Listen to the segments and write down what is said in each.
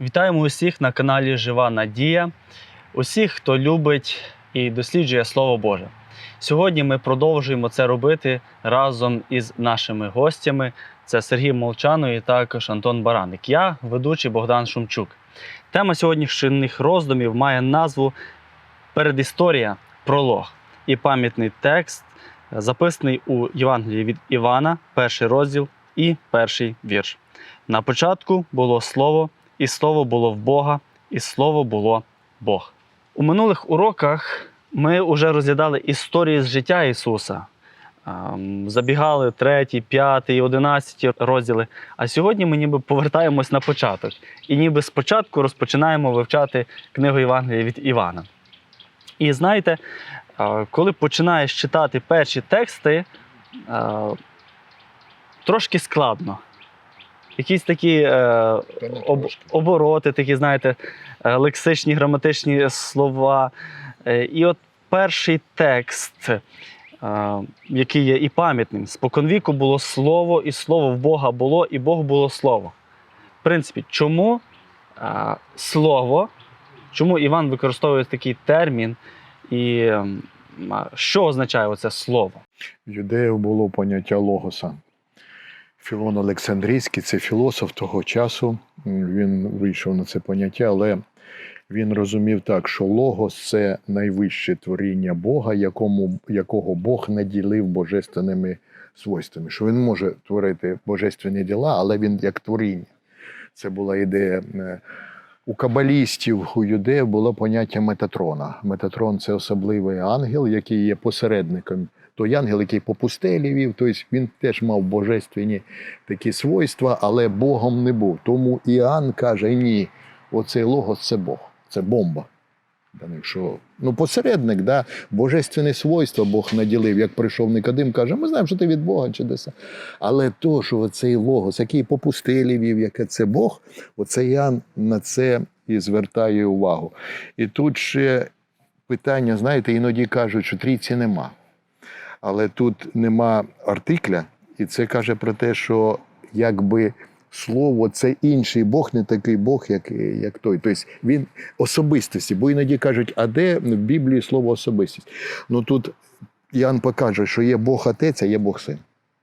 Вітаємо усіх на каналі Жива Надія, усіх, хто любить і досліджує Слово Боже. Сьогодні ми продовжуємо це робити разом із нашими гостями. Це Сергій Молчанов і також Антон Бараник. Я ведучий Богдан Шумчук. Тема сьогоднішніх роздумів має назву Передісторія пролог і пам'ятний текст, записаний у Євангелії від Івана, перший розділ і перший вірш. На початку було слово, і слово було в Бога, і слово було Бог. У минулих уроках ми вже розглядали історії з життя Ісуса. Забігали третій, п'ятий, одинадцятий розділи. А сьогодні ми ніби повертаємось на початок. І ніби спочатку розпочинаємо вивчати книгу Євангелія від Івана. І знаєте, е, коли починаєш читати перші тексти, е, трошки складно. Якісь такі е, об, обороти, такі, знаєте, лексичні, граматичні слова. Е, І от перший текст, е, який є і пам'ятним, споконвіку було слово, і слово в Бога було, і Бог було слово. В принципі, чому е, слово, чому Іван використовує такий термін, і ем, що означає оце слово? Юдеїв було поняття логоса. Філон Олександрійський це філософ того часу. Він вийшов на це поняття, але він розумів так, що логос це найвище творіння Бога, якому, якого Бог наділив божественними свойствами. Що він може творити божественні діла, але він як творіння. Це була ідея. У кабалістів, у юдеїв було поняття Метатрона. Метатрон це особливий ангел, який є посередником той ангел, який по пустелі вів, тобто він теж мав божественні такі свойства, але Богом не був. Тому Іоанн каже: ні, оцей логос це Бог, це бомба. Для них, ну, посередник, да, божественне свойство Бог наділив, як прийшов Никодим, каже, ми знаємо, що ти від Бога чудеса. Але то, що оцей логос, який по пустелі вів, яке це Бог, оце Іоанн на це і звертає увагу. І тут ще питання, знаєте, іноді кажуть, що трійці нема але тут нема артикля, і це каже про те, що якби слово це інший Бог, не такий Бог, як, як той. Тобто він особистості, бо іноді кажуть, а де в Біблії слово особистість? Ну тут Ян покаже, що є Бог Отець, а є Бог Син.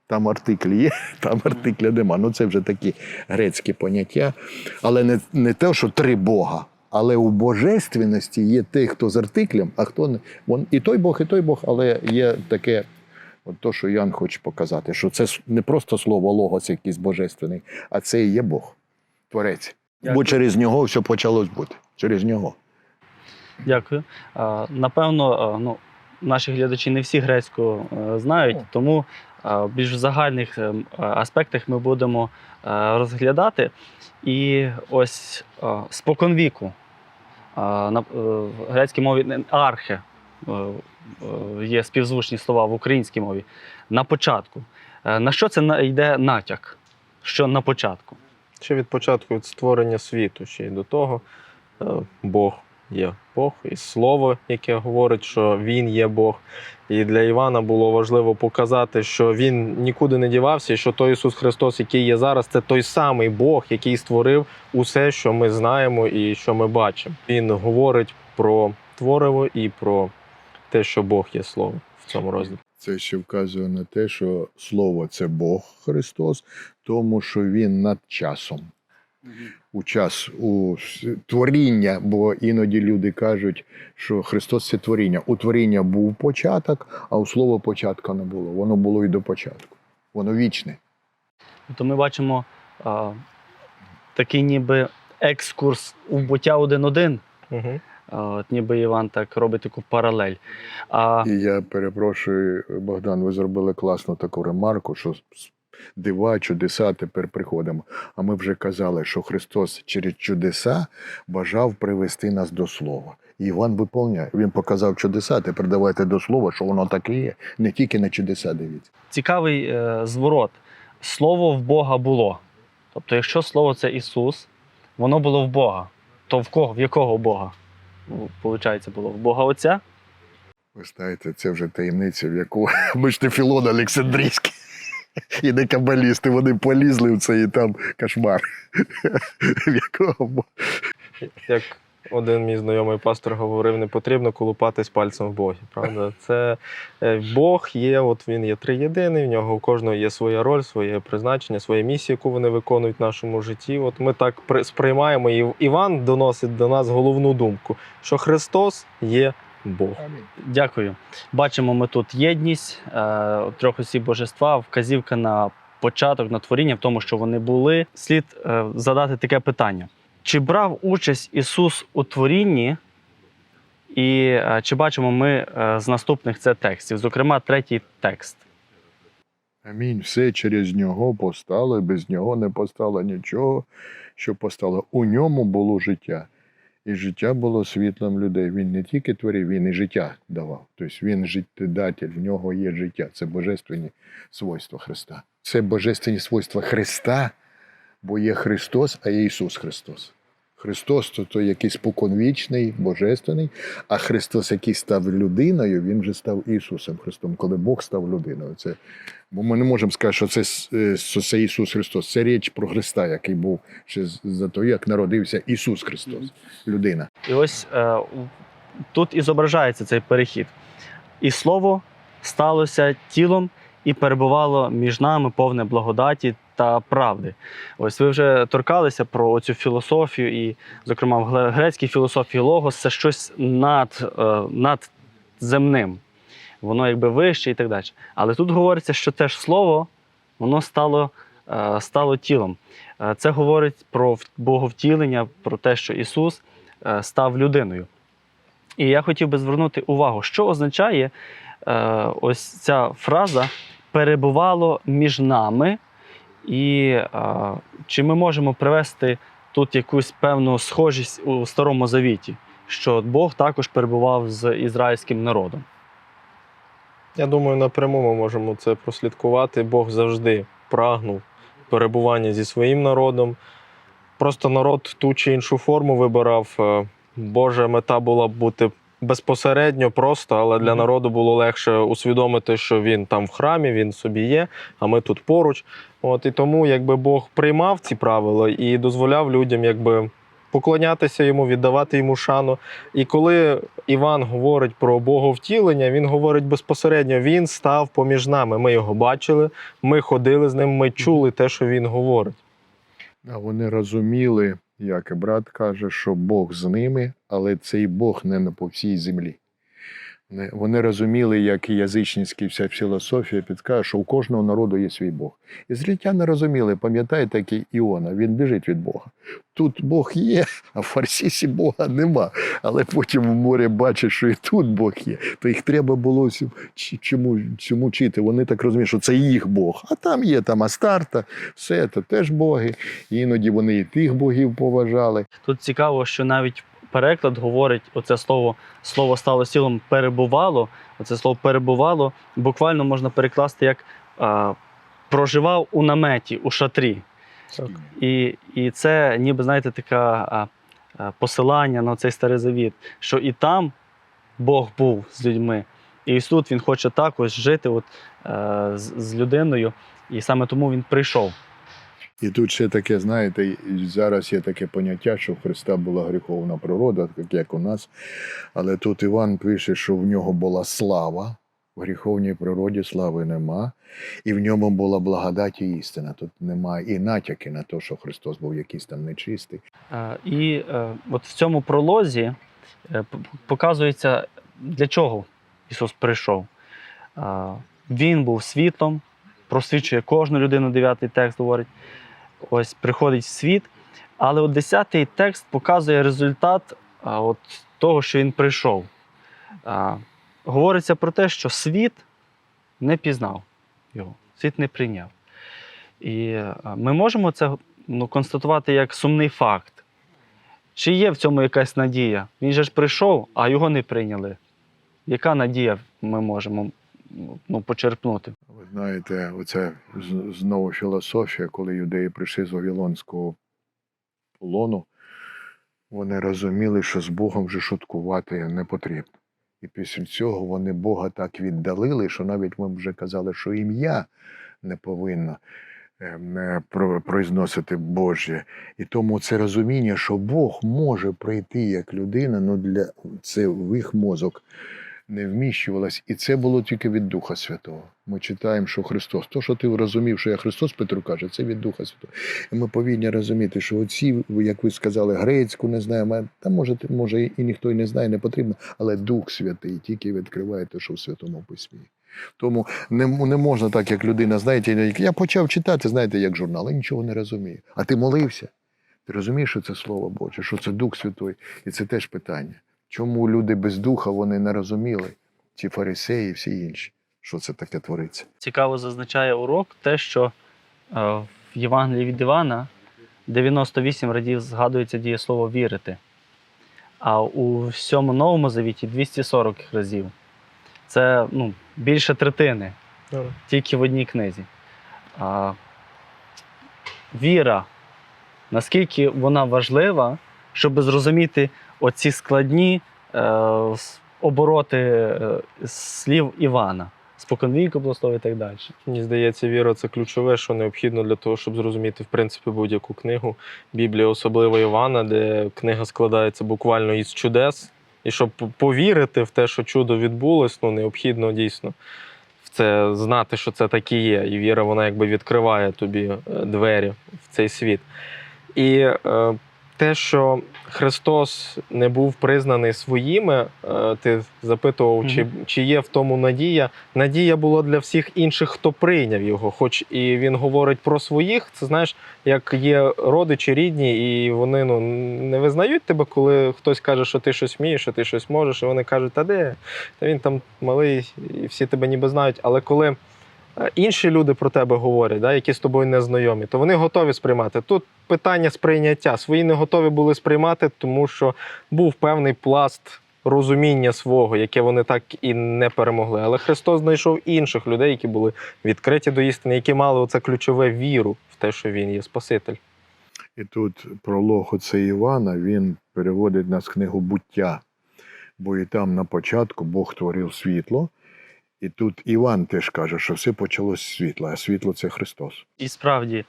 Там артикль є, там артикля нема. Ну це вже такі грецькі поняття. Але не, не те, що три Бога. Але у божественності є той, хто з артиклем, а хто не. Вон, і той Бог, і той Бог, але є таке, от то, що Ян хоче показати, що це не просто слово логос якийсь божественний, а це і є Бог, Творець. Бо через нього все почалось бути. Через нього. Дякую. Напевно, ну, наші глядачі не всі грецьку е, знають, тому а, в більш загальних ем, аспектах ми будемо е, розглядати. І ось споконвіку на е, в грецькій мові не- архе є співзвучні слова в українській мові. На початку. Е, На що це йде натяк? Що на початку? Ще від початку від створення світу, ще й до того е, Бог є Бог, і слово, яке говорить, що Він є Бог. І для Івана було важливо показати, що він нікуди не дівався, і що той Ісус Христос, який є зараз, це той самий Бог, який створив усе, що ми знаємо і що ми бачимо. Він говорить про твориво і про те, що Бог є слово в цьому розділі. Це ще вказує на те, що слово це Бог Христос, тому що Він над часом. у час у творіння, бо іноді люди кажуть, що Христос це творіння. У творіння був початок, а у слова початка не було. Воно було і до початку. Воно вічне. То ми бачимо а, такий ніби екскурс у буття один-один. Угу. От ніби Іван так робить таку паралель. А, І я перепрошую, Богдан, ви зробили класну таку ремарку, що дива, чудеса тепер приходимо. А ми вже казали, що Христос через чудеса бажав привести нас до слова. І Іван виповняє. Він показав чудеса, тепер давайте до слова, що воно таке є. Не тільки на чудеса дивіться. цікавий е, зворот. Слово в Бога було. Тобто, якщо слово це Ісус, воно було в Бога. То в кого? В якого Бога? Ну, Получається, було в Бога Отця? Ви знаєте, це вже таємниця, в яку ми ж не Філон Олександрійський. І не кабалісти, вони полізли в цей там кошмар. В якого... Як один мій знайомий пастор говорив, не потрібно колупатись пальцем в Богі. Правда, це е, Бог є, от він є триєдиний, в нього у кожного є своя роль, своє призначення, своя місія, яку вони виконують в нашому житті. От ми так сприймаємо, і Іван доносить до нас головну думку, що Христос є Бог. Дякую. Бачимо ми тут єдність е, трьох осіб божества, вказівка на початок, на творіння, в тому, що вони були. Слід е, задати таке питання: чи брав участь Ісус у творінні? І е, чи бачимо ми е, з наступних це текстів, зокрема, третій текст. Амінь. Все через нього постало, без нього не постало нічого, що постало. У ньому було життя. І життя було світлом людей. Він не тільки творив, він і життя давав. Тобто він життєдатель, в нього є життя. Це божественні свойства Христа. Це божественні свойства Христа, бо є Христос, а є Ісус Христос. Христос то той якийсь споконвічний, божественний, а Христос, який став людиною, він вже став Ісусом Христом, коли Бог став людиною. Це Бо ми не можемо сказати, що це, е, що це Ісус Христос. Це річ про Христа, який був ще за того, як народився Ісус Христос, людина. І ось е, тут і зображається цей перехід. І слово сталося тілом і перебувало між нами повне благодаті та правди. Ось ви вже торкалися про цю філософію, і, зокрема, в грецькій філософії логос це щось над, е, над земним. Воно якби вище і так далі. Але тут говориться, що те ж слово воно стало, е, стало тілом. Е, Це говорить про боговтілення, про те, що Ісус став людиною. І я хотів би звернути увагу, що означає ось ця фраза перебувало між нами, і е, чи ми можемо привести тут якусь певну схожість у Старому Завіті, що Бог також перебував з ізраїльським народом. Я думаю, напряму ми можемо це прослідкувати. Бог завжди прагнув перебування зі своїм народом. Просто народ ту чи іншу форму вибирав. Е, Божа мета була бути безпосередньо просто, але для народу було легше усвідомити, що він там в храмі, він собі є, а ми тут поруч. От і тому, якби Бог приймав ці правила і дозволяв людям, якби. Поклонятися йому, віддавати йому шану. І коли Іван говорить про Боговтілення, він говорить безпосередньо: він став поміж нами. Ми його бачили, ми ходили з ним, ми чули те, що він говорить. А вони розуміли, як і брат каже, що Бог з ними, але цей Бог не на по всій землі. Вони розуміли, як і язичницька вся філософія підкаже, що у кожного народу є свій Бог. Ізраїльтяни розуміли, пам'ятаєте, який Іона, він біжить від Бога. Тут Бог є, а в Фарсісі Бога нема. Але потім в морі бачать, що і тут Бог є. То їх треба було чому, цьому вчити. Вони так розуміють, що це їх Бог. А там є там Астарта, все це теж боги. Іноді вони і тих богів поважали. Тут цікаво, що навіть переклад говорить оце слово слово стало тілом перебувало. Оце слово перебувало буквально можна перекласти як а, проживав у наметі, у шатрі. Так. І, і це ніби, знаєте, а, посилання на цей старий завіт, що і там Бог був з людьми, і ось тут він хоче також жити от, е, з, з людиною, і саме тому він прийшов. І тут ще таке, знаєте, зараз є таке поняття, що в Христа була гріховна природа, як у нас. Але тут Іван пише, що в нього була слава. В гріховній природі слави нема, і в ньому була благодать і істина. Тут немає і натяки на те, що Христос був якийсь там нечистий. І е, от в цьому пролозі е, показується, для чого Ісус прийшов. Він був світлом, просвічує кожну людину, дев'ятий текст говорить. Ось приходить світ. Але от десятий текст показує результат а, от того, що він прийшов. А, Говориться про те, що світ не пізнав його, світ не прийняв. І ми можемо це ну, констатувати як сумний факт. Чи є в цьому якась надія? Він же ж прийшов, а його не прийняли. Яка надія ми можемо ну, почерпнути? Ви знаєте, оце знову філософія, коли юдеї прийшли з Вавилонського полону, вони розуміли, що з Богом вже шуткувати не потрібно. І після цього вони Бога так віддалили, що навіть ми вже казали, що ім'я не повинно е, произносити Боже. І тому це розуміння, що Бог може прийти як людина, ну для це в їх мозок не вміщувалось. І це було тільки від Духа Святого. Ми читаємо, що Христос. То, що ти розумів, що я Христос Петру каже, це від Духа Святого. І ми повинні розуміти, що оці, як ви сказали, грецьку не знаємо, та може, може і ніхто і не знає, не потрібно, але Дух Святий тільки відкриває те, що в Святому Письмі. Тому не, не можна так, як людина, знаєте, я почав читати, знаєте, як журнал, я нічого не розумію. А ти молився? Ти розумієш, що це Слово Боже, що це Дух Святой, і це теж питання. Чому люди без духа вони не розуміли, ці фарисеї і всі інші, що це таке твориться? Цікаво зазначає урок те, що е, в Євангелії від Івана 98 разів згадується дієслово вірити, а у всьому новому завіті 240 разів. Це ну, більше третини тільки в одній книзі. А, віра, наскільки вона важлива, щоб зрозуміти оці складні е, обороти е, слів Івана, споконвіку благослови і так далі. Мені здається, віра це ключове, що необхідно для того, щоб зрозуміти в принципі будь-яку книгу. Біблія, особливо Івана, де книга складається буквально із чудес. І щоб повірити в те, що чудо відбулось, ну необхідно дійсно в це знати, що це так є. І віра, вона якби відкриває тобі е, двері в цей світ. І е, те, що Христос не був признаний своїми, е, ти запитував, чи, чи є в тому надія. Надія була для всіх інших, хто прийняв його. Хоч і він говорить про своїх, це знаєш, як є родичі рідні, і вони ну, не визнають тебе, коли хтось каже, що ти щось вмієш, що ти щось можеш, і вони кажуть, та де? Та він там малий, і всі тебе ніби знають. Але коли інші люди про тебе говорять, да, які з тобою не знайомі, то вони готові сприймати. Тут питання сприйняття. Свої не готові були сприймати, тому що був певний пласт розуміння свого, яке вони так і не перемогли. Але Христос знайшов інших людей, які були відкриті до істини, які мали оце ключове віру в те, що він є Спаситель. І тут пролог оце Івана він переводить нас в книгу буття. Бо і там на початку Бог творив світло, і тут Іван теж каже, що все почалось з світла, а світло це Христос. І справді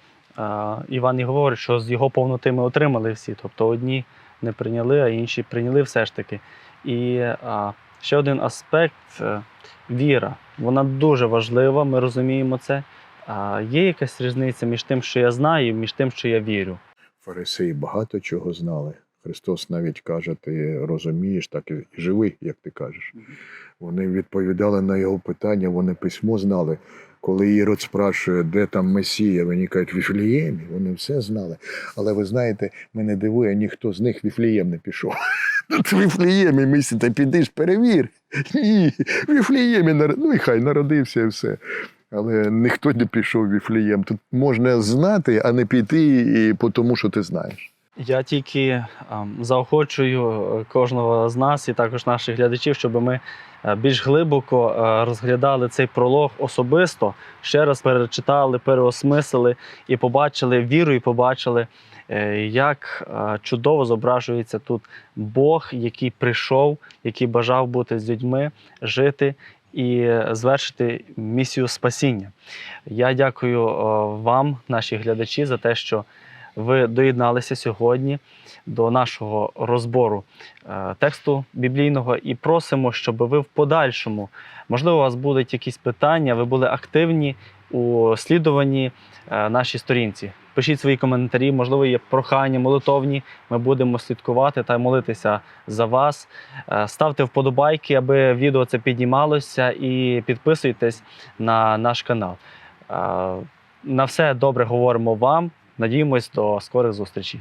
Іван і говорить, що з його повноти ми отримали всі. Тобто одні не прийняли, а інші прийняли все ж таки. І ще один аспект е, віра. Вона дуже важлива, ми розуміємо це. А, є якась різниця між тим, що я знаю, і між тим, що я вірю. Фарисеї багато чого знали. Христос навіть каже, ти розумієш, так і живи, як ти кажеш. Вони відповідали на його питання, вони письмо знали. Коли Ірод спрашує, де там Месія, вони кажуть, Віфліємі, вони все знали. Але ви знаєте, мене дивує, ніхто з них Віфлієм не пішов. Віфліємі місці, та підиш, перевір. Ні, Віфліємі ну і хай народився і все. Але ніхто не пішов Віфлієм. Тут можна знати, а не піти і по тому, що ти знаєш. Я тільки ем, заохочую е, кожного з нас і також наших глядачів, щоб ми е, більш глибоко е, розглядали цей пролог особисто, ще раз перечитали, переосмислили і побачили віру, і побачили, як чудово зображується тут Бог, який прийшов, який бажав бути з людьми, жити. І звершити місію спасіння. Я дякую вам, наші глядачі, за те, що ви доєдналися сьогодні до нашого розбору е, тексту біблійного і просимо, щоб ви в подальшому, можливо, у вас будуть якісь питання, ви були активні у слідуванні е, нашій сторінці. Пишіть свої коментарі, можливо, є прохання, молитовні. Ми будемо слідкувати та молитися за вас. Е, Ставте вподобайки, аби відео це піднімалося, і підписуйтесь на наш канал. На все добре говоримо вам. Надіємось до скорих зустрічей.